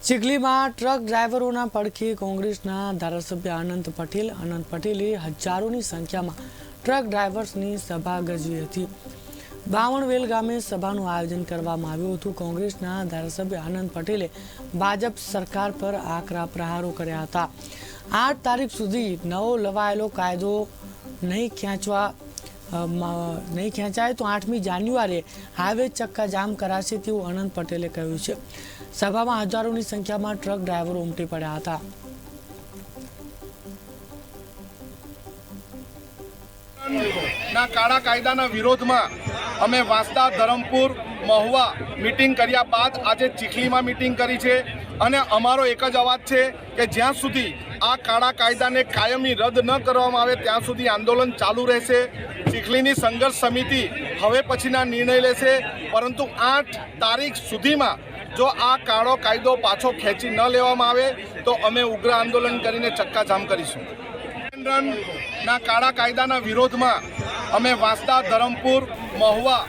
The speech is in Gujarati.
ચીખલીમાં ટ્રક ડ્રાઈવરોના પડખે કોંગ્રેસના ધારાસભ્ય અનંત પટેલ અનંત પટેલે હજારોની સંખ્યામાં ટ્રક ડ્રાઈવર્સની સભા ગજવી હતી. બાવણવેલ ગામે સભાનું આયોજન કરવામાં આવ્યું હતું. કોંગ્રેસના ધારાસભ્ય આનંદ પટેલે ભાજપ સરકાર પર આકરા પ્રહારો કર્યા હતા. આઠ તારીખ સુધી નવો લવાયેલો કાયદો નહીં ખેંચવા નહીં ખેંચાય તો આઠમી જાન્યુઆરીએ હાઈવે ચક્કા જામ કરાશે તેવું અનંત પટેલે કહ્યું છે. સભામાં હજારોની સંખ્યામાં ટ્રક ડ્રાઈવરો ઉમટી પડ્યા હતા. ના કાળા કાયદાના વિરોધમાં અમે વાંસદા, ધરમપુર, મહુવા મિટિંગ કર્યા બાદ આજે ચીખલીમાં મિટિંગ કરી છે. અને અમારો એક જ અવાજ છે કે જ્યાં સુધી આ કાળા કાયદાને કાયમી રદ ન કરવામાં આવે ત્યાં સુધી આંદોલન ચાલુ રહેશે. ચીખલીની સંઘર્ષ સમિતિ હવે પછીના નિર્ણય લેશે, પરંતુ આઠ તારીખ સુધીમાં જો આ કાળો કાયદો પાછો ખેંચી ન લેવામાં આવે, તો અમે ઉગ્ર આંદોલન કરીને ચક્કાજામ કરીશું. ના કાળા કાયદાના વિરોધમાં અમે વાંસદા ધરમપુર, મહુવા